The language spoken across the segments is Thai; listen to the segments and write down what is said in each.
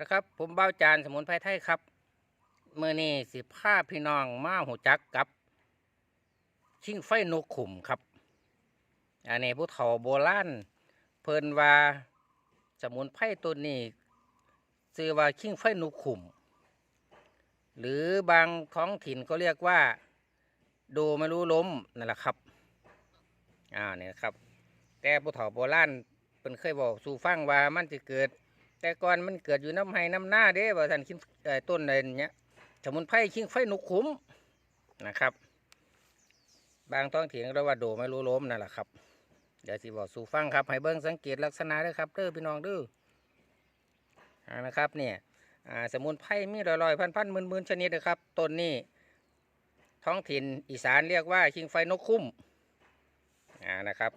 นะครับ ผมเบ้าจานสมุนไพรไทยครับเมื่อนี้สิภาพี่น้องมาหูจักกับ ชิงไฟนกขุมครับ อันนี้ผู้เฒ่าโบราณเพิ่นว่าสมุนไพรตัวนี้ชื่อว่าชิงไฟนกขุม หรือบางท้องถิ่นก็เรียกว่าโดไม่รู้ล้มนั่นแหละครับอ่าเนี่ยครับ แต่ผู้เฒ่าโบราณเพิ่นเคยบอกสู่ฟังว่ามันจะเกิด แต่ก่อนมันเกิดอยู่น้ำไห้น้ำหน้าเด้ว่าท่านคิงเอ่อต้นอะไรเนี้ยสมุนไพรคิงไฟนกขุมนะครับ บางท้องถิ่นเรียกว่าโดไม่รู้ล้มนั่นแหละครับเดี๋ยวสิบอกสู่ฟังครับให้เบิ้งสังเกตลักษณะด้วยครับเด้อพี่น้องเด้ออนะครับเนี่ยสมุนไพรมีร้อยร้อยพันพันหมื่นหมื่นชนิดนะครับต้นนี้ท้องถิ่นอีสานเรียกว่าคิงไฟนกคุ้มอ่านะครับ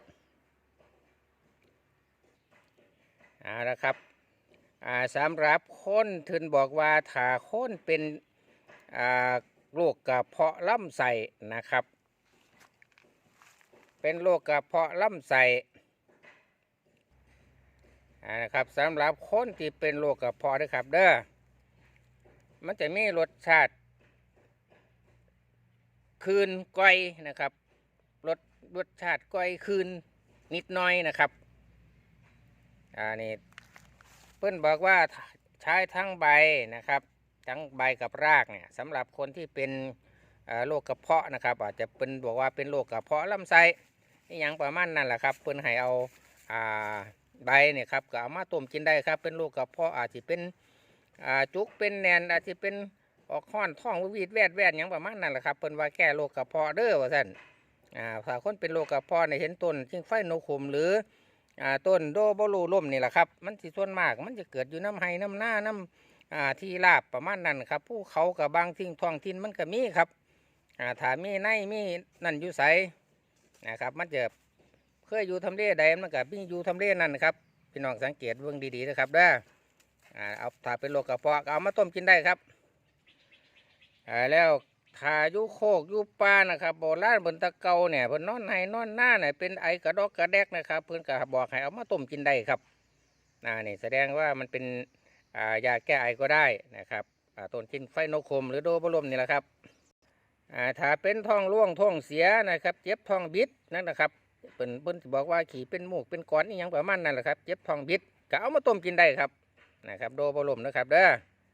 อ่านะครับ อ่าสำหรับคนทึนบอกว่าถ้าคนเป็นอ่าโรคกระเพาะลำไส้นะครับ เป็นโรคกระเพาะลำไส้อ่นะครับสำหรับคนที่เป็นโรคกระเพาะนะครับเด้อมันจะมีรสชาติ คืนก้อยนะครับรสรสชาติก้อยคืนนิดหน้อยนะครับอ่านี่ พื่อนบอกว่าใช้ทั้งใบนะครับ ทั้งใบกับรากเนี่ยสำหรับคนที่เป็นโรคกระเพาะนะครับ อาจจะเป็นบอกว่าเป็นโรคกระเพาะลำไส้อหย่างประมาณนั้นแหละครับ เพื่อนให้เอาใบเนี่ยครับก็เอามาต้มกินได้ครับ เป็นโรคกระเพาะอาจจะเป็นจุกเป็นแนนอาจจะเป็นออกห้อนท้องวีดแวดแวดอย่างประมาณนั้นแหละครับเพื่อนว่าแก้โรคกระเพาะเด้อว่าสั่นอ่าถ้าคนเป็นโรคกระเพาะในเห็นต้นชิงไฟนกขุมหรือ อ่าต้นโดบลูล่มนี่แหละครับ มันสิส่วนมากมันจะเกิดอยู่น้ำไห้น้ำหน้าน้ำอ่าที่ราบประมาณนั้นครับผู้เขากับบางทิ้งท้องถิ่นมันก็มีครับอ่าถามีในมีนั่นอยู่ใสนะครับ มันจะเคยอยู่ทำเลใดมันก็มีอยู่ทำเลนั่นครับพี่น้องสังเกตเบื้องดีๆนะครับเด้ออ่าเอาถ้าเป็นโรคกระเพาะเอามาต้มกินได้ครับอ่าแล้ว ถ้าอยู่โคกอยู่ป่านะครับโบราณบนตะเกาเนี่ยเพิ่นนอนให้นอนหน้าเนี่ยเป็นไอกระดอกกระแดกนะครับ เพิ่นก็บอกให้เอามาต้มกินได้ครับน่านี่แสดงว่ามันเป็นอ่ายาแก้ไอก็ได้นะครับอ่าต้นชินไฟนกคมหรือโดบลมนี่แหละครับอ่าถ้าเป็นท้องร่วงท้องเสียนะครับเจ็บท้องบิดนั่นนะครับเพิ่นเพิ่นบอกว่าขี่เป็นหมูกเป็นก้อนนี่ยังประมาณนั่นแหละครับเจ็บท้องบิดก็เอามาต้มกินได้ครับนะครับ โดบลมนะครับเด้อ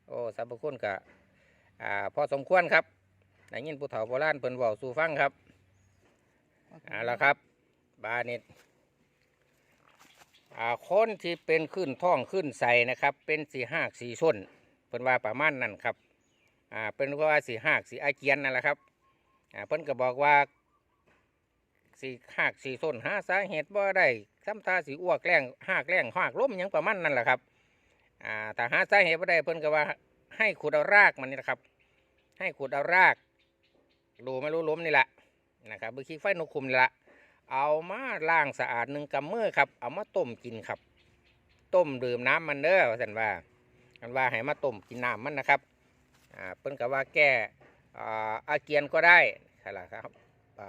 โอ้สรรพคุณก็อ่าพอสมควรครับ ได้ยินผู้เฒ่าโบราณเพิ่นเว้าสู่ฟังครับเอาละครับ บานิดอ่าคนที่เป็นขึ้นท้องขึ้นใสนะครับ เป็นสีหากสีส้นเพิ่นว่าประมาณนั้นครับอ่าเป็นว่าสีหากสีอาเจียนนั่นแหละครับอ่าเพิ่นก็บอกว่าสีหากสีส้นหาสาเหตุบ่ได้ซ้ำตาสีอ้วกแกล้งหากแกล้งหากล้มหยังประมาณนั่นแหละครับอ่าถ้าหาสาเหตุบ่ได้เพิ่นก็ว่าให้ขุดเอารากมันนี่นะครับ ให้ขุดเอาราก ดูไม่รู้ล้มนี่แหละนะครับบือขี้ไฟนกคุมนี่แหละเอามาล้างสะอาดหนึ่งกำมือครับ เอามาต้มกินครับ ต้มดื่มน้ำมันเด้อสันว่ากันว่าให้มาต้มกินน้ำมันนะครับอ่าเพิ่นก็ว่าแก้อ่าอาเกียนก็ได้ใช่ละครับ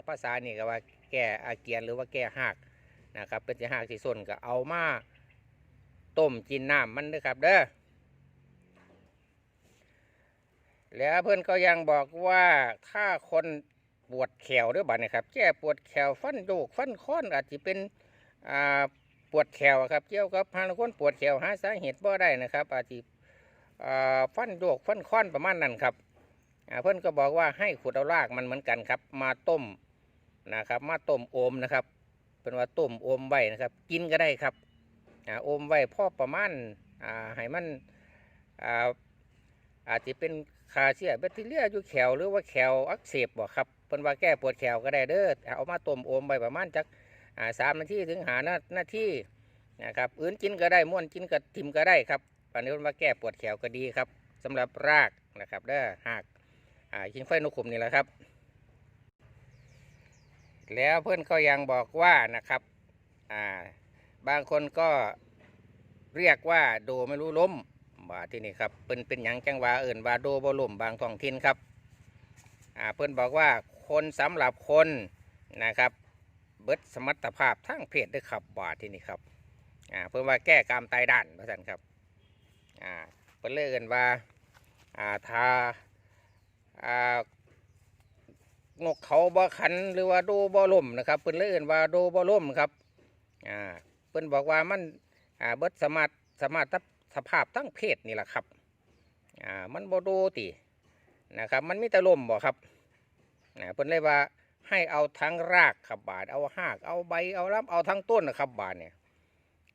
ภาษานี่ก็ว่าแก้อาเกียนหรือว่าแก้หักนะครับเป็นจะหักที่ส้นก็เอามาต้มกินน้ำมันเด้อครับเด้อ แล้วเพื่อนก็ยังบอกว่าถ้าคนปวดแขวด้วยบัดนี้ครับแก้ปวดแขวฟันโยกฟันค้อนอาจจะเป็นอ่าปวดแขวครับเกี่ยวกับพางคนปวดแขวหาสาเหตุบ่ได้นะครับ อาจจะอ่าฟันโยกฟันค้อนประมาณนั้นครับอ่าเพื่อนก็บอกว่าให้ขุดเอารากมันเหมือนกันครับ มาต้มนะครับ มาต้มโอมนะครับเป็นว่าต้มโอมไว้นะครับ กินก็ได้ครับอ่าโอมไว้พอประมาณอ่าให้มัน อาจจะเป็นคาเชื้อแบคทีเรียอยู่แขวหรือว่าแขวอักเสบบ่ครับเป็นว่าแก้ปวดแขวก็ได้เด้อเอามาต้มโอมไปประมาณจักสามนาทีถึงหานานาทีนะครับอื่นกินก็ได้ม้วนกินก็ทิมก็ได้ครับอันนี้เป็นว่าแก้ปวดแขวก็ดีครับสำหรับรากนะครับเด้อหากอ่าชิงไฟนกขุมนี่แหละครับ แล้วเพื่อนก็ยังบอกว่านะครับบางคนก็เรียกว่าโดไม่รู้ล้ม ว่าที่นี่ครับเพิ่นเป็นหยังจังหวะเอิ่นว่าโดบ่ล่มบางท้องถิ่นครับอ่าเพิ่นบอกว่าคนสำหรับคนนะครับเบิดสมรรถภาพทางเพศด้วยครับว่าที่นี่ครับอ่าเพิ่นว่าแก้กรรมตายด้านว่าซั่นครับอ่าเพิ่นเลยเอิ้นว่าอ่าทาอ่านกเขาบ่ขันหรือว่าโดบ่ล่มนะครับเพิ่นเลยเอิ้นว่าโดบ่ล่มครับอ่าเพิ่นบอกว่ามันอ่าเบิดสมารถสมารถ สภาพทั้งเพศนี่แหละครับ อ่า มันบ่โดตินะครับ มันมีแต่ล่มบ่ครับอ่าเพิ่นเลยว่าให้เอาทั้งรากครับบาด เอาหาก เอาใบ เอาลำเอาทั้งต้นนะครับบาดเนี่ย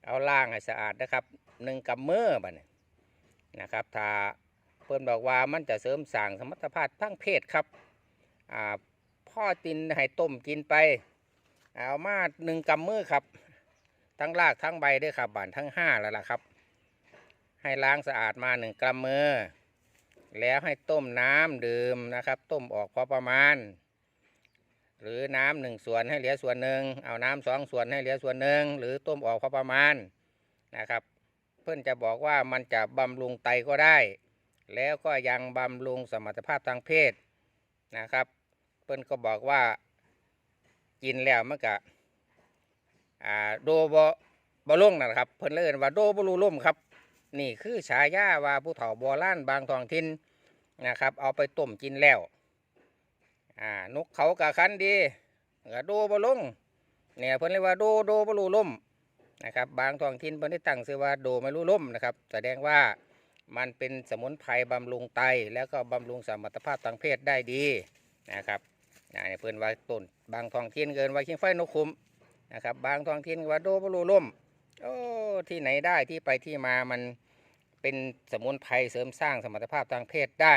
เอาล่างให้สะอาดนะครับหนึ่งกับมือบัดนี้นะครับ ถ้าเพิ่นบอกว่ามันจะเสริมสร้างสมรรถภาพทั้งเพศครับ อ่า พ่อตินให้ต้มกินไป เอามาหนึ่งกำมือครับ ทั้งรากทั้งใบด้วยครับบานทั้งห้าแล้วล่ะครับ ให้ล้างสะอาดมาหนึ่งกำมือ แล้วให้ต้มน้ำดื่มนะครับ ต้มออกพอประมาณ หรือน้ำหนึ่งส่วนให้เหลือส่วนหนึ่งเอาน้ำสองส่วนให้เหลือส่วนหนึ่งหรือต้มออกพอประมาณนะครับ เพื่อนจะบอกว่ามันจะบำรุงไตก็ได้ แล้วก็ยังบำรุงสมรรถภาพทางเพศนะครับ เพื่อนก็บอกว่ากินแล้วมันก็อ่าโดบอบลงนะครับ เพื่อนเลยเอิ้นว่าโดบรูล่มครับ นี่คือฉายาว่าผู้เฒ่าโบราณบางท้องถิ่นนะครับ เอาไปต้มกินแล้วอ่านกเขากะคันดีกะโดบลงเนี่ยเพิ่นเรียกว่าโดโดบรูล่มนะครับบางท้องถิ่นเพิ่นได้ตั้งชื่อว่าโดไม่รู้ล่มนะครับ แสดงว่ามันเป็นสมุนไพรบำรุงไต แล้วก็บำรุงสมรรถภาพทางเพศได้ดีนะครับเนี่ยเพิ่นว่าต้นบางท้องถิ่นเกินว่าเคียงไฟนกคุมนะครับบางท้องถิ่นว่าโดบรูล่ม โอ้ที่ไหนได้ที่ไปที่มามันเป็นสมุนไพรเสริมสร้างสมรรถภาพทางเพศได้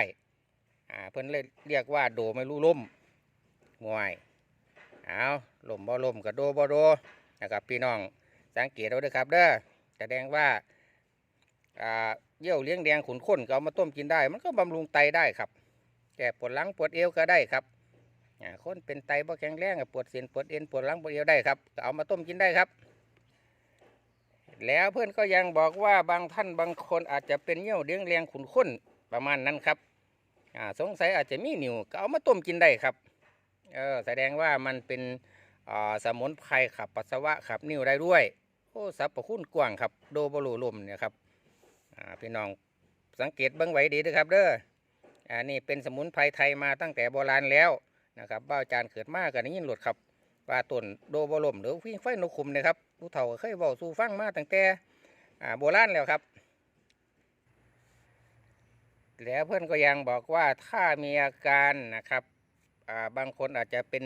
อ่าเพิ่นเรียกว่าโดไม่รู้ล่มงวยเอาล่มบ่ล่มกับโดบ่โดนะครับพี่น้องสังเกตเอาด้วยครับเด้อแสดงว่าอ่าเยี่ยวเลี้ยงแดงขุนข้นก็เอามาต้มกินได้ มันก็บำรุงไตได้ครับแก้ปวดหลังปวดเอวก็ได้ครับคนเป็นไตบ่แข็งแรงปวดเส้นปวดเอ็นปวดหลังปวดเอวได้ครับเอามาต้มกินได้ครับ แล้วเพื่อนก็ยังบอกว่าบางท่านบางคนอาจจะเป็นเยี่ยวเลี้ยงแรงขุนข้นประมาณนั้นครับอ่าสงสัยอาจจะมีนิ่วก็เอามาต้มกินได้ครับเออแสดงว่ามันเป็นอ่าสมุนไพรขับปัสสาวะขับนิ่วได้ด้วยโอ้สรรพคุณกว้างครับโดบลูลมเนี่ยครับอ่าพี่น้องสังเกตเบิ้งไว้ดีนะครับเด้ออ่านี่เป็นสมุนไพรไทยมาตั้งแต่โบราณแล้วนะครับบ้าวจานเกิดมากกันนี้ยินหลุดครับ ว่าต้นโดบลมหรือฟิงไฟนกขุมนะครับผู้เฒ่าเคยบอกสู่ฟังมาตั้งแต่โบราณแล้วครับ แล้วเพื่อนก็ยังบอกว่าถ้ามีอาการนะครับาบางคนอาจจะเป็น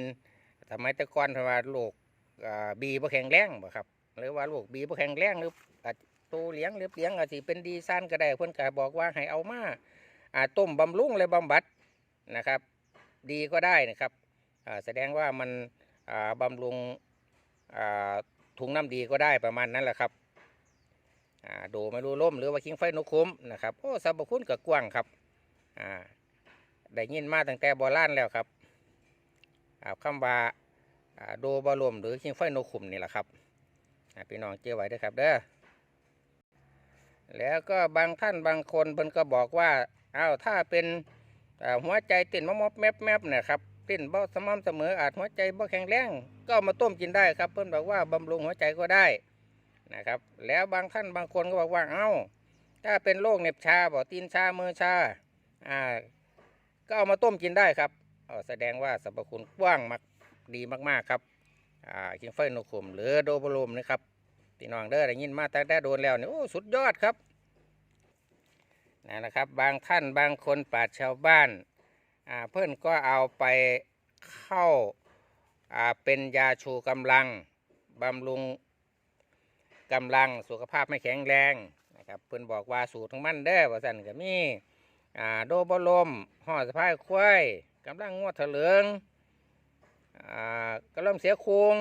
สมัยตะกอนพราะว่าโรคบีบ่แข็งแรงบ่ครับ หรือว่าโรคบีบ่แข็งแรงหรืออาจโตเลี้ยงหรือเลี้ยงอาจจะเป็นดีซ่านก็ได้เพื่อนก็บอกว่าให้เอามาาต้มบำรุงและบำบัดนะครับ ดีก็ได้นะครับแสดงว่ามัน บำรุงถุงน้ำดีก็ได้ประมาณนั้นแหละครับอ่าโดไม่รู้ล่มหรือว่าคิงไฟนกคุ้มนะครับโอ้สรรพคุณก็กว้างครับได้ยินมาตั้งแต่โบราณแล้วครับอ่าคำว่าอ่าโดบอลมหรือคิงไฟโนขุมนี่แหละครับพี่น้องเจ้าไว้ด้วยครับเด้อแล้วก็บางท่านบางคนเพิ่นก็บอกว่าอ้าวถ้าเป็นหัวใจเต้นมอมๆแมบแมบเนี่ยครับ เต้นบ่สม่ำเสมออาจหัวใจบ่แข็งแรงก็มาต้มกินได้ครับ เพิ่นบอกว่าบำรุงหัวใจก็ได้นะครับ แล้วบางท่านบางคนก็บอกว่าเอ้า ถ้าเป็นโรคเหน็บชาบ่ตีนชามือชาอ่าก็เอามาต้มกินได้ครับออแสดงว่าสรรพคุณกว้างมากดีมากๆครับอ่าคิงไฟโนคุมหรือโดบโลมนะครับพี่น้องเด้อได้ยินมาแต่ได้โดนแล้วเนี่ยโอ้สุดยอดครับนะครับ บางท่านบางคนปาชญ์ชาวบ้าน เพื่อนก็เอาไปเข้าเป็นยาชูกำลังบำรุงกำลังสุขภาพไม่แข็งแรงนะครับเพิ่อนบอกว่าสูตรของมันเด้อว่าสันก็มีอ่โดบลมห่อสะพายควายกำลังงวดเถลิงอ่ากำลังเสียคง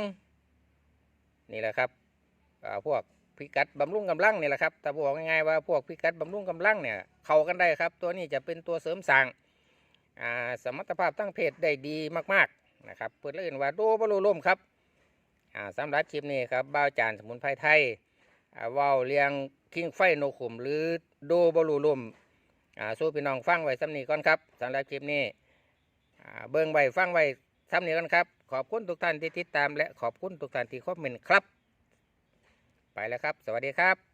นี่แหละครับพวกพิกัดบำรุงกำลังนี่แหละครับถ้าบอกง่ายๆว่าพวกพิกัดบำรุงกำลังเนี่ยเข้ากันได้ครับ ตัวนี้จะเป็นตัวเสริมสร้าง สมรรถภาพตั้งเพศได้ดีมากๆนะครับเปิดเล่นว่าโดบลูลมครับสำหรับคลิปนี้ครับบ้าจานสมุนไพรไทยอ่าเว้าเรียงคิงไฟโนขุมหรือโดบลูลุมอ่าสู้พี่น้องฟังไว้สำนีก่อนครับสำหรับคลิปนี้เบิ่งไว้ฟังไว้สำนีก่อนครับ ขอบคุณทุกท่านที่ติดตามและขอบคุณทุกท่านที่คอมเมนต์ครับ ไปแล้วครับ สวัสดีครับ